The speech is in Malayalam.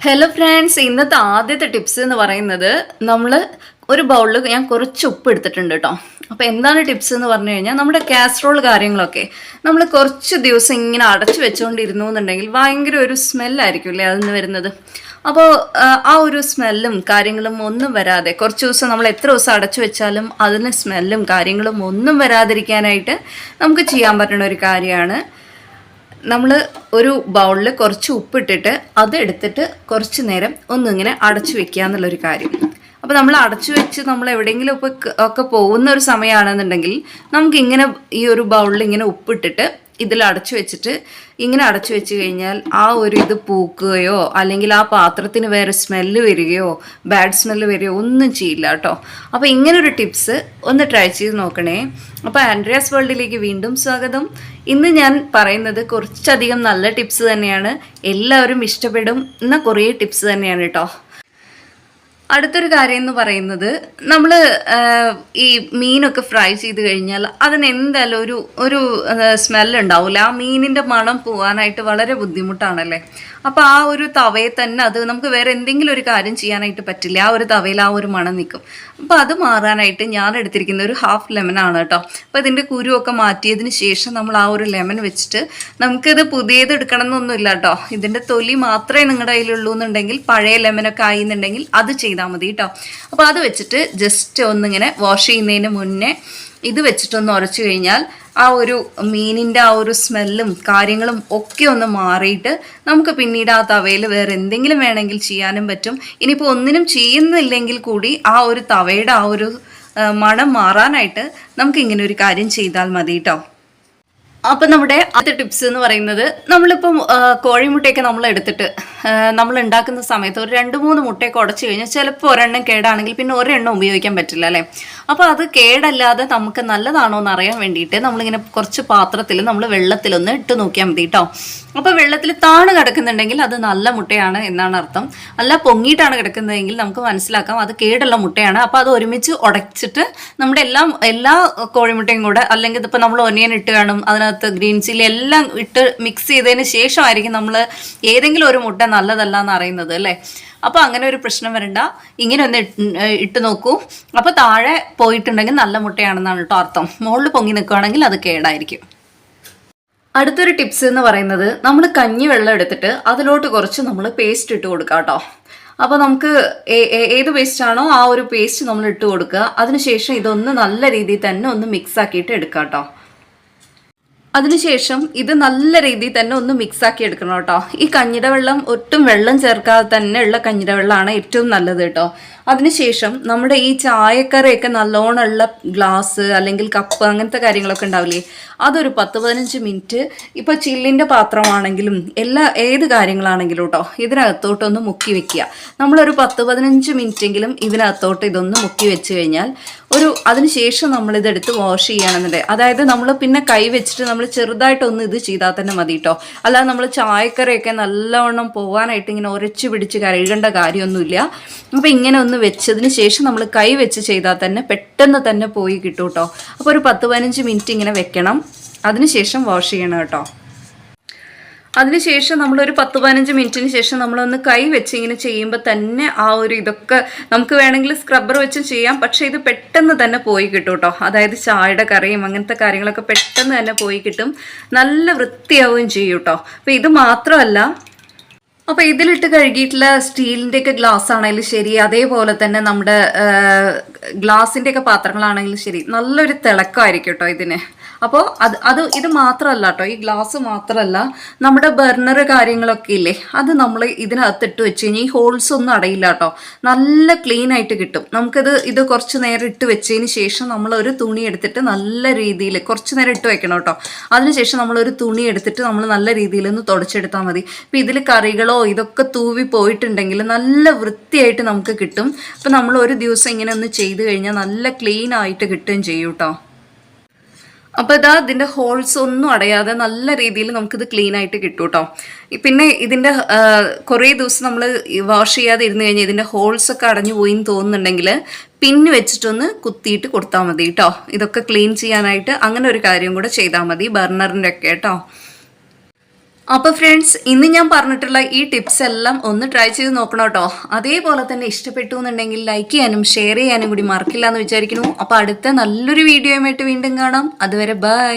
ഹലോ ഫ്രണ്ട്സ് ഇന്നത്തെ ആദ്യത്തെ ടിപ്സ് എന്ന് പറയുന്നത് നമ്മൾ ഒരു ബൗളിൽ ഞാൻ കുറച്ച് ഉപ്പ് എടുത്തിട്ടുണ്ട് കേട്ടോ അപ്പോൾ എന്താണ് ടിപ്സ് എന്ന് പറഞ്ഞു കഴിഞ്ഞാൽ നമ്മുടെ കാസറോൾ കാര്യങ്ങളൊക്കെ നമ്മൾ കുറച്ച് ദിവസം ഇങ്ങനെ അടച്ചു വെച്ചുകൊണ്ടിരുന്നു എന്നുണ്ടെങ്കിൽ ഭയങ്കര ഒരു സ്മെല്ലായിരിക്കും അല്ലേ അതിൽ നിന്ന് വരുന്നത്. അപ്പോൾ ആ ഒരു സ്മെല്ലും കാര്യങ്ങളും ഒന്നും വരാതെ കുറച്ച് ദിവസം നമ്മൾ എത്ര ദിവസം അടച്ചു വെച്ചാലും അതിന് സ്മെല്ലും കാര്യങ്ങളും ഒന്നും വരാതിരിക്കാനായിട്ട് നമുക്ക് ചെയ്യാൻ പറ്റുന്ന ഒരു കാര്യമാണ്. നമ്മൾ ഒരു ബൗളിൽ കുറച്ച് ഉപ്പിട്ടിട്ട് അത് എടുത്തിട്ട് കുറച്ച് നേരം ഒന്നിങ്ങനെ അടച്ചു വെക്കുക എന്നുള്ളൊരു കാര്യം. അപ്പോൾ നമ്മൾ അടച്ചു വെച്ച് നമ്മൾ എവിടെയെങ്കിലും ഒക്കെ ഒക്കെ പോകുന്ന ഒരു സമയമാണെന്നുണ്ടെങ്കിൽ നമുക്ക് ഇങ്ങനെ ഈ ഒരു ബൗളിൽ ഇങ്ങനെ ഉപ്പിട്ടിട്ട് ഇതിൽ അടച്ചു വെച്ചിട്ട് ഇങ്ങനെ അടച്ചു വെച്ച് കഴിഞ്ഞാൽ ആ ഒരു ഇത് പൂക്കുകയോ അല്ലെങ്കിൽ ആ പാത്രത്തിന് വേറെ സ്മെല്ല് വരികയോ ബാഡ് സ്മെല്ല് വരികയോ ഒന്നും ചെയ്യില്ല കേട്ടോ. അപ്പോൾ ഇങ്ങനൊരു ടിപ്സ് ഒന്ന് ട്രൈ ചെയ്ത് നോക്കണേ. അപ്പോൾ ആൻഡ്രിയാസ് വേൾഡിലേക്ക് വീണ്ടും സ്വാഗതം. ഇന്ന് ഞാൻ പറയുന്നത് കുറച്ചധികം നല്ല ടിപ്സ് തന്നെയാണ്. എല്ലാവരും ഇഷ്ടപ്പെടും എന്ന കുറേ ടിപ്സ് തന്നെയാണ് കേട്ടോ. അടുത്തൊരു കാര്യം എന്ന് പറയുന്നത് നമ്മൾ ഈ മീനൊക്കെ ഫ്രൈ ചെയ്ത് കഴിഞ്ഞാൽ അതിന് എന്തായാലും ഒരു ഒരു സ്മെല്ല് ഉണ്ടാവില്ല ആ മീനിന്റെ മണം പോകാനായിട്ട് വളരെ ബുദ്ധിമുട്ടാണല്ലേ? അപ്പോൾ ആ ഒരു തവയെ തന്നെ അത് നമുക്ക് വേറെ എന്തെങ്കിലും ഒരു കാര്യം ചെയ്യാനായിട്ട് പറ്റില്ല. ആ ഒരു തവയിൽ ആ ഒരു മണം നിൽക്കും. അപ്പോൾ അത് മാറാനായിട്ട് ഞാൻ എടുത്തിരിക്കുന്ന ഒരു ഹാഫ് ലെമൺ ആണ് കേട്ടോ. അപ്പോൾ ഇതിന്റെ കുരുവൊക്കെ മാറ്റിയതിന് ശേഷം നമ്മൾ ആ ഒരു ലെമൺ വെച്ചിട്ട് നമുക്കിത് പുതിയത് എടുക്കണം എന്നൊന്നുമില്ല കേട്ടോ. ഇതിന്റെ തൊലി മാത്രമേ നിങ്ങളുടെ കയ്യിലുള്ളൂ എന്നുണ്ടെങ്കിൽ പഴയ ലെമനൊക്കെ ആയിന്നുണ്ടെങ്കിൽ അത് ചെയ്താൽ മതി കേട്ടോ. അപ്പോൾ അത് വെച്ചിട്ട് ജസ്റ്റ് ഒന്നിങ്ങനെ വാഷ് ചെയ്യുന്നതിന് മുന്നേ ഇത് വെച്ചിട്ടൊന്ന് ഉരച്ചു കഴിഞ്ഞാൽ ആ ഒരു മീനിന്റെ ആ ഒരു സ്മെല്ലും കാര്യങ്ങളും ഒക്കെ ഒന്ന് മാറിയിട്ട് നമുക്ക് പിന്നീട് ആ തവയിൽ വേറെ എന്തെങ്കിലും വേണമെങ്കിൽ ചെയ്യാനും പറ്റും. ഇനിയിപ്പോൾ ഒന്നിനും ചെയ്യുന്നില്ലെങ്കിൽ കൂടി ആ ഒരു തവയുടെ ആ ഒരു മണം മാറാനായിട്ട് നമുക്ക് ഇങ്ങനെ ഒരു കാര്യം ചെയ്താൽ മതി കേട്ടോ അപ്പം നമ്മുടെ ആദ്യത്തെ ടിപ്സ് എന്ന് പറയുന്നത് നമ്മളിപ്പം കോഴിമുട്ടയൊക്കെ നമ്മൾ എടുത്തിട്ട് നമ്മൾ ഉണ്ടാക്കുന്ന സമയത്ത് ഒരു രണ്ട് മൂന്ന് മുട്ടയൊക്കെ ഉടച്ചു കഴിഞ്ഞാൽ ചിലപ്പോൾ ഒരെണ്ണം കേടാണെങ്കിൽ പിന്നെ ഒരെണ്ണം ഉപയോഗിക്കാൻ പറ്റില്ല അല്ലേ? അപ്പോൾ അത് കേടല്ലാതെ നമുക്ക് നല്ലതാണോ എന്ന് അറിയാൻ വേണ്ടിയിട്ട് നമ്മളിങ്ങനെ കുറച്ച് പാത്രത്തിൽ നമ്മൾ വെള്ളത്തിലൊന്ന് ഇട്ട് നോക്കിയാൽ മതി കേട്ടോ അപ്പോൾ വെള്ളത്തിൽ താണു കിടക്കുന്നുണ്ടെങ്കിൽ അത് നല്ല മുട്ടയാണ് എന്നാണ് അർത്ഥം. അല്ല പൊങ്ങിയിട്ടാണ് കിടക്കുന്നതെങ്കിൽ നമുക്ക് മനസ്സിലാക്കാം അത് കേടുള്ള മുട്ടയാണ്. അപ്പോൾ അത് ഒരുമിച്ച് ഉടച്ചിട്ട് നമ്മുടെ എല്ലാം എല്ലാ കോഴിമുട്ടയും കൂടെ അല്ലെങ്കിൽ ഇപ്പോൾ നമ്മൾ ഒനിയൻ ഇട്ട് കാണും അതിനകത്ത് ഗ്രീൻ ചില്ലി എല്ലാം ഇട്ട് മിക്സ് ചെയ്തതിന് ശേഷമായിരിക്കും നമ്മൾ ഏതെങ്കിലും ഒരു മുട്ട നല്ലതല്ല എന്ന് അറിയുന്നത് അല്ലേ? അപ്പോൾ അങ്ങനെ ഒരു പ്രശ്നം വരണ്ട. ഇങ്ങനെ ഒന്ന് ഇട്ട് നോക്കൂ. അപ്പോൾ താഴെ പോയിട്ടുണ്ടെങ്കിൽ നല്ല മുട്ടയാണെന്നാണ് കേട്ടോ അർത്ഥം. മുകളിൽ പൊങ്ങി നിൽക്കുകയാണെങ്കിൽ അത് കേടായിരിക്കും. അടുത്തൊരു ടിപ്സ് എന്ന് പറയുന്നത് നമ്മൾ കഞ്ഞി വെള്ളം എടുത്തിട്ട് അതിലോട്ട് കുറച്ച് നമ്മൾ പേസ്റ്റ് ഇട്ട് കൊടുക്കുക കേട്ടോ. അപ്പോൾ നമുക്ക് ഏത് പേസ്റ്റ് ആണോ ആ ഒരു പേസ്റ്റ് നമ്മൾ ഇട്ട് കൊടുക്കുക. അതിനുശേഷം ഇതൊന്ന് നല്ല രീതിയിൽ തന്നെ ഒന്ന് മിക്സ് ആക്കിയിട്ട് എടുക്കാം കേട്ടോ. അതിനുശേഷം ഇത് നല്ല രീതിയിൽ തന്നെ ഒന്ന് മിക്സ് ആക്കി എടുക്കണം കേട്ടോ. ഈ കഞ്ഞിട വെള്ളം ഒട്ടും വെള്ളം ചേർക്കാതെ തന്നെ ഉള്ള കഞ്ഞിട വെള്ളമാണ് ഏറ്റവും നല്ലത് കേട്ടോ. അതിനുശേഷം നമ്മുടെ ഈ ചായക്കറിയൊക്കെ നല്ലോണമുള്ള ഗ്ലാസ് അല്ലെങ്കിൽ കപ്പ് അങ്ങനത്തെ കാര്യങ്ങളൊക്കെ ഉണ്ടാവില്ലേ? അതൊരു പത്ത് പതിനഞ്ച് മിനിറ്റ് ഇപ്പോൾ ചില്ലിന്റെ പാത്രമാണെങ്കിലും എല്ലാ ഏത് കാര്യങ്ങളാണെങ്കിലും കേട്ടോ ഇതിനകത്തോട്ടൊന്ന് മുക്കി വെക്കുക. നമ്മളൊരു പത്ത് പതിനഞ്ച് മിനിറ്റെങ്കിലും ഇതിനകത്തോട്ട് ഇതൊന്ന് മുക്കി വെച്ച് കഴിഞ്ഞാൽ ഒരു അതിനുശേഷം നമ്മളിതെടുത്ത് വാഷ് ചെയ്യണമെന്നുണ്ട് അതായത് നമ്മൾ പിന്നെ കൈ വെച്ചിട്ട് നമ്മൾ ചെറുതായിട്ടൊന്ന് ഇത് ചെയ്താൽ തന്നെ മതി കേട്ടോ അല്ലാതെ നമ്മൾ ചായക്കറിയൊക്കെ നല്ലവണ്ണം പോകാനായിട്ട് ഇങ്ങനെ ഉരച്ച് പിടിച്ച് കഴുകേണ്ട കാര്യമൊന്നുമില്ല. അപ്പോൾ ഇങ്ങനെ വെച്ചതിന് ശേഷം നമ്മൾ കൈ വെച്ച് ചെയ്താൽ തന്നെ പെട്ടെന്ന് തന്നെ പോയി കിട്ടും കേട്ടോ അപ്പോൾ ഒരു പത്ത് പതിനഞ്ച് മിനിറ്റ് ഇങ്ങനെ വെക്കണം. അതിനുശേഷം വാഷ് ചെയ്യണം കേട്ടോ. അതിനുശേഷം നമ്മളൊരു പത്ത് പതിനഞ്ച് മിനിറ്റിന് ശേഷം നമ്മളൊന്ന് കൈ വെച്ച് ഇങ്ങനെ ചെയ്യുമ്പോൾ തന്നെ ആ ഒരു ഇതൊക്കെ നമുക്ക് വേണമെങ്കിൽ സ്ക്രബ്ബർ വെച്ചും ചെയ്യാം. പക്ഷേ ഇത് പെട്ടെന്ന് തന്നെ പോയി കിട്ടും കേട്ടോ അതായത് ചായയുടെ കറിയും അങ്ങനത്തെ കാര്യങ്ങളൊക്കെ പെട്ടെന്ന് തന്നെ പോയി കിട്ടും. നല്ല വൃത്തിയാവുകയും ചെയ്യും കേട്ടോ. അപ്പോൾ ഇത് മാത്രമല്ല അപ്പോൾ ഇതിലിട്ട് കഴുകിയിട്ടുള്ള സ്റ്റീലിന്റെ ഒക്കെ ഗ്ലാസ് ആണെങ്കിലും ശരി അതേപോലെ തന്നെ നമ്മുടെ ഗ്ലാസിന്റെ ഒക്കെ പാത്രങ്ങളാണെങ്കിലും ശരി നല്ലൊരു തിളക്കമായിരിക്കും കേട്ടോ ഇതിന്. അപ്പോൾ അത് അത് ഇത് മാത്രമല്ല കേട്ടോ ഈ ഗ്ലാസ് മാത്രമല്ല നമ്മുടെ ബർണർ കാര്യങ്ങളൊക്കെ ഇല്ലേ? അത് നമ്മൾ ഇതിനകത്ത് ഇട്ട് വെച്ച് കഴിഞ്ഞാൽ ഈ ഹോൾസ് ഒന്നും അടയില്ല കേട്ടോ നല്ല ക്ലീൻ ആയിട്ട് കിട്ടും. നമുക്കത് ഇത് കുറച്ച് നേരം ഇട്ട് വെച്ചതിന് ശേഷം നമ്മൾ ഒരു തുണി എടുത്തിട്ട് നല്ല രീതിയിൽ കുറച്ച് നേരം ഇട്ട് വെക്കണം കേട്ടോ അതിനുശേഷം നമ്മൾ ഒരു തുണി എടുത്തിട്ട് നമ്മൾ നല്ല രീതിയിൽ ഒന്ന് തുടച്ചെടുത്താൽ മതി. ഇപ്പം ഇതിൽ കറികളോ ഇതൊക്കെ തൂവി പോയിട്ടുണ്ടെങ്കിൽ നല്ല വൃത്തിയായിട്ട് നമുക്ക് കിട്ടും. അപ്പം നമ്മൾ ഒരു ദിവസം ഇങ്ങനെ ഒന്ന് ചെയ്ത് കഴിഞ്ഞാൽ നല്ല ക്ലീൻ ആയിട്ട് കിട്ടുകയും ചെയ്യും കേട്ടോ അപ്പോൾ ഇതാ ഇതിന്റെ ഹോൾസ് ഒന്നും അടയാതെ നല്ല രീതിയിൽ നമുക്കിത് ക്ലീൻ ആയിട്ട് കിട്ടും കേട്ടോ പിന്നെ ഇതിന്റെ കുറേ ദിവസം നമ്മൾ വാഷ് ചെയ്യാതെ ഇരുന്ന് കഴിഞ്ഞാൽ ഇതിന്റെ ഹോൾസ് ഒക്കെ അടഞ്ഞു പോയി എന്ന് തോന്നുന്നുണ്ടെങ്കിൽ പിന്ന് വെച്ചിട്ടൊന്ന് കുത്തിയിട്ട് കൊടുത്താൽ മതി കേട്ടോ ഇതൊക്കെ ക്ലീൻ ചെയ്യാനായിട്ട് അങ്ങനെ ഒരു കാര്യം കൂടെ ചെയ്താൽ മതി ബർണറിന്റെ ഒക്കെ കേട്ടോ അപ്പോൾ ഫ്രണ്ട്സ് ഇന്ന് ഞാൻ പറഞ്ഞിട്ടുള്ള ഈ ടിപ്സ് എല്ലാം ഒന്ന് ട്രൈ ചെയ്ത് നോക്കണം കേട്ടോ അതേപോലെ തന്നെ ഇഷ്ടപ്പെട്ടു എന്നുണ്ടെങ്കിൽ ലൈക്ക് ചെയ്യാനും ഷെയർ ചെയ്യാനും കൂടി മറക്കില്ല എന്ന് വിചാരിക്കുന്നു. അപ്പോൾ അടുത്ത നല്ലൊരു വീഡിയോയുമായിട്ട് വീണ്ടും കാണാം. അതുവരെ ബൈ